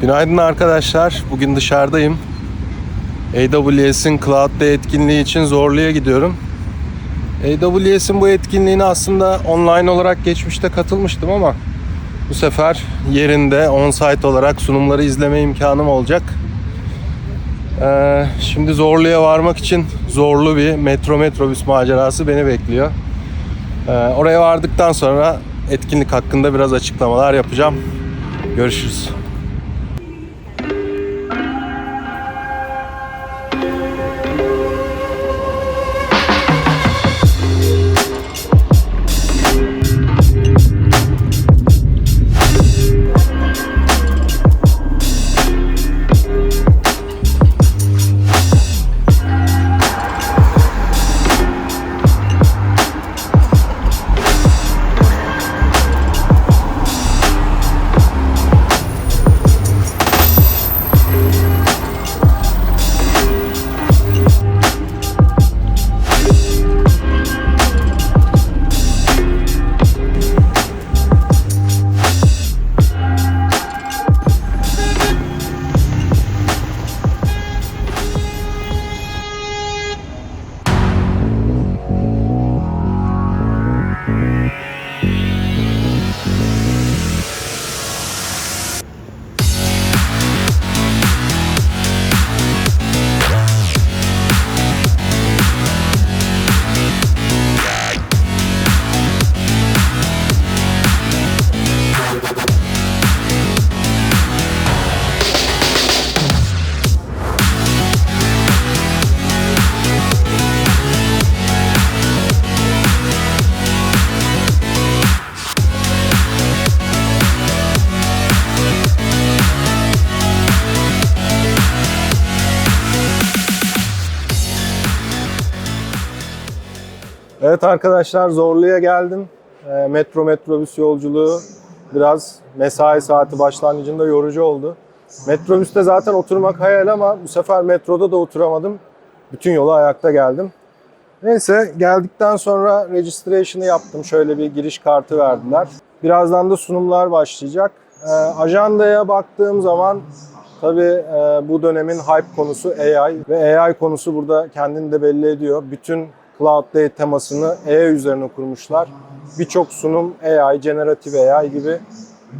Günaydın arkadaşlar. Bugün dışarıdayım. AWS'in Cloud Day etkinliği için Zorlu'ya gidiyorum. AWS'in bu etkinliğine aslında online olarak geçmişte katılmıştım ama bu sefer yerinde on-site olarak sunumları izleme imkanım olacak. Ee, şimdi Zorlu'ya varmak için zorlu bir metro metrobüs macerası beni bekliyor. Ee, oraya vardıktan sonra etkinlik hakkında biraz açıklamalar yapacağım. Görüşürüz. Evet arkadaşlar Zorlu'ya geldim. Ee, metro metrobüs yolculuğu biraz mesai saati başlangıcında yorucu oldu. Metrobüste zaten oturmak hayal ama bu sefer metroda da oturamadım. Bütün yolu ayakta geldim. Neyse geldikten sonra registration'ı yaptım. Şöyle bir giriş kartı verdiler. Birazdan da sunumlar başlayacak. Ee, ajandaya baktığım zaman tabii e, bu dönemin hype konusu AI ve AI konusu burada kendini de belli ediyor. Bütün Cloud Day temasını AI üzerine kurmuşlar. Birçok sunum AI, generative AI gibi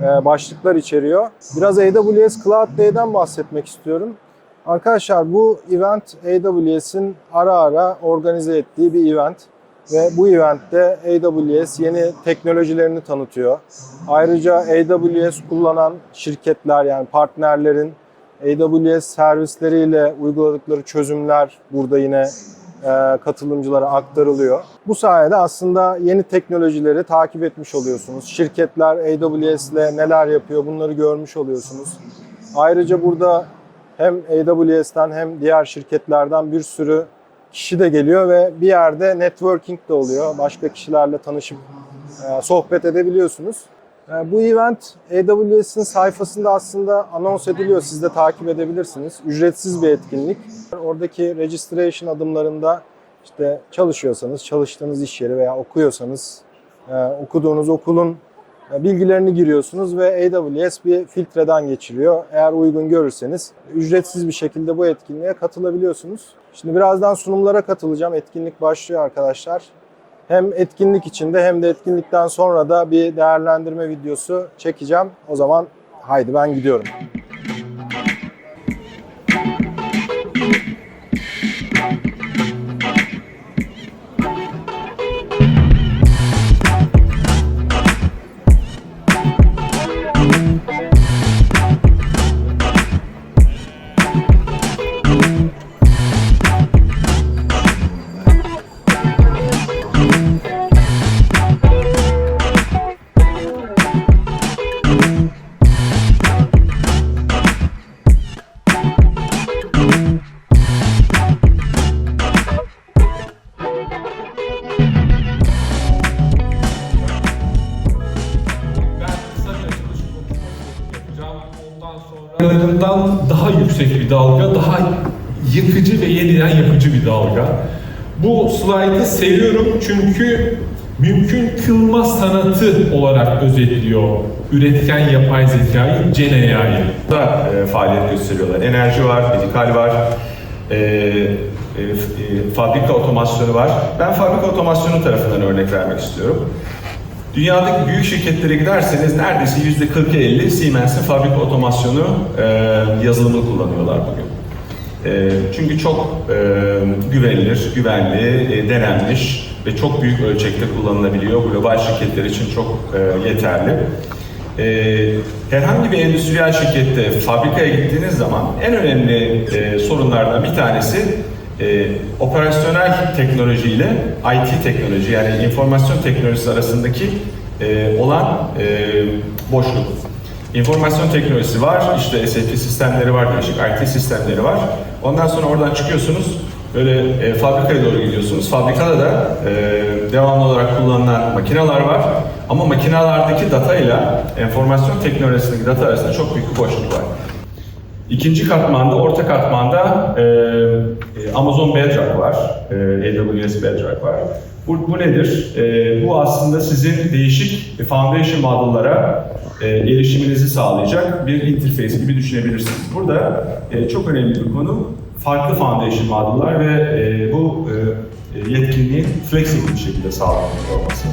e, başlıklar içeriyor. Biraz AWS Cloud Day'den bahsetmek istiyorum. Arkadaşlar bu event AWS'in ara ara organize ettiği bir event ve bu eventte AWS yeni teknolojilerini tanıtıyor. Ayrıca AWS kullanan şirketler yani partnerlerin AWS servisleriyle uyguladıkları çözümler burada yine e, katılımcılara aktarılıyor. Bu sayede aslında yeni teknolojileri takip etmiş oluyorsunuz. Şirketler AWS ile neler yapıyor bunları görmüş oluyorsunuz. Ayrıca burada hem AWS'ten hem diğer şirketlerden bir sürü kişi de geliyor ve bir yerde networking de oluyor. Başka kişilerle tanışıp e, sohbet edebiliyorsunuz. E, Bu event AWS'in sayfasında aslında anons ediliyor. Siz de takip edebilirsiniz. Ücretsiz bir etkinlik. Oradaki registration adımlarında işte çalışıyorsanız, çalıştığınız iş yeri veya okuyorsanız e, okuduğunuz okulun e, bilgilerini giriyorsunuz ve AWS bir filtreden geçiriyor. Eğer uygun görürseniz ücretsiz bir şekilde bu etkinliğe katılabiliyorsunuz. Şimdi birazdan sunumlara katılacağım. Etkinlik başlıyor arkadaşlar. Hem etkinlik içinde hem de etkinlikten sonra da bir değerlendirme videosu çekeceğim. O zaman haydi ben gidiyorum. Yanlarından daha yüksek bir dalga, daha yıkıcı ve yeniden yapıcı bir dalga. Bu slaytı seviyorum çünkü mümkün kılma sanatı olarak özetliyor üretken yapay zekayı, Gen AI'yı. da e, faaliyet gösteriyorlar. Enerji var, medikal var, e, e, e, fabrika otomasyonu var. Ben fabrika otomasyonu tarafından örnek vermek istiyorum. Dünyadaki büyük şirketlere giderseniz neredeyse yüzde 40'a 50 Siemens'in fabrika otomasyonu e, yazılımını kullanıyorlar bugün. E, çünkü çok e, güvenilir, güvenli, e, denenmiş ve çok büyük ölçekte kullanılabiliyor. Global şirketler için çok e, yeterli. Ee, herhangi bir endüstriyel şirkette fabrikaya gittiğiniz zaman en önemli e, sorunlardan bir tanesi e, operasyonel teknoloji ile IT teknoloji yani informasyon teknolojisi arasındaki e, olan e, boşluk. İnformasyon teknolojisi var, işte SAP sistemleri var, değişik IT sistemleri var. Ondan sonra oradan çıkıyorsunuz, böyle e, fabrikaya doğru gidiyorsunuz. Fabrikada da e, devamlı olarak kullanılan makineler var. Ama makinalardaki data ile enformasyon teknolojisindeki data arasında çok büyük bir boşluk var. İkinci katmanda, orta katmanda e, e, Amazon Bedrock var, e, AWS Bedrock var. Bu, bu nedir? E, bu aslında sizin değişik foundation model'lara e, erişiminizi sağlayacak bir interface gibi düşünebilirsiniz. Burada e, çok önemli bir konu farklı foundation model'lar ve e, bu e, yetkinliğin flexible bir şekilde sağlanmış olması.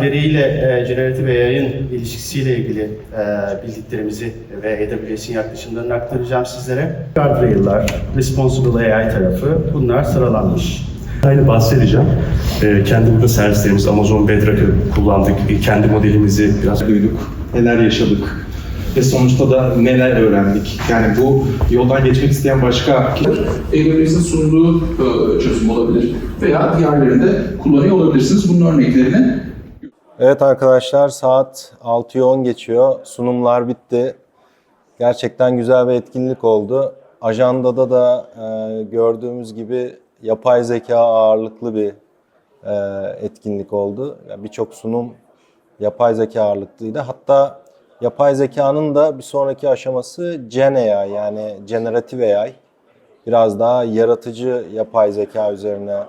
Veriyle e, generatif AI'ın ilişkisiyle ilgili e, bildiklerimizi ve AWS'in yaklaşımlarını aktaracağım sizlere. Guardrail'lar, Responsible AI tarafı bunlar sıralanmış. Aynı bahsedeceğim. Ee, kendi burada servislerimiz Amazon Bedrock'ı kullandık. Ee, Kendi modelimizi biraz duyduk, neler yaşadık ve sonuçta da neler öğrendik. Yani bu yoldan geçmek isteyen başka AWS'in sunduğu e, çözüm olabilir veya diğerlerinde kullanıyor olabilirsiniz. Bunun örneklerini Evet arkadaşlar saat 6'yı 10 geçiyor. Sunumlar bitti. Gerçekten güzel bir etkinlik oldu. Ajandada da e, gördüğümüz gibi yapay zeka ağırlıklı bir e, etkinlik oldu. Yani Birçok sunum yapay zeka ağırlıklıydı. Hatta yapay zekanın da bir sonraki aşaması Gen AI yani Generative AI. Biraz daha yaratıcı yapay zeka üzerine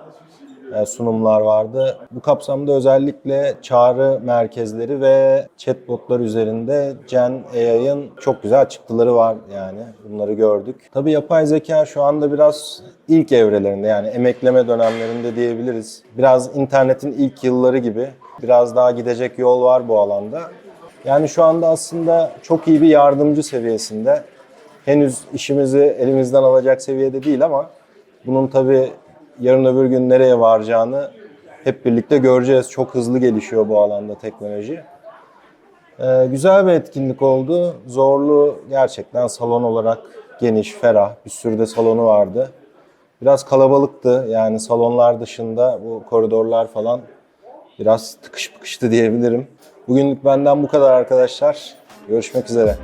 sunumlar vardı. Bu kapsamda özellikle çağrı merkezleri ve chatbotlar üzerinde Gen AI'ın çok güzel çıktıları var yani. Bunları gördük. Tabii yapay zeka şu anda biraz ilk evrelerinde yani emekleme dönemlerinde diyebiliriz. Biraz internetin ilk yılları gibi. Biraz daha gidecek yol var bu alanda. Yani şu anda aslında çok iyi bir yardımcı seviyesinde. Henüz işimizi elimizden alacak seviyede değil ama bunun tabii yarın öbür gün nereye varacağını hep birlikte göreceğiz. Çok hızlı gelişiyor bu alanda teknoloji. Ee, güzel bir etkinlik oldu. Zorlu gerçekten salon olarak geniş, ferah. Bir sürü de salonu vardı. Biraz kalabalıktı. Yani salonlar dışında bu koridorlar falan biraz tıkış pıkıştı diyebilirim. Bugünlük benden bu kadar arkadaşlar. Görüşmek üzere.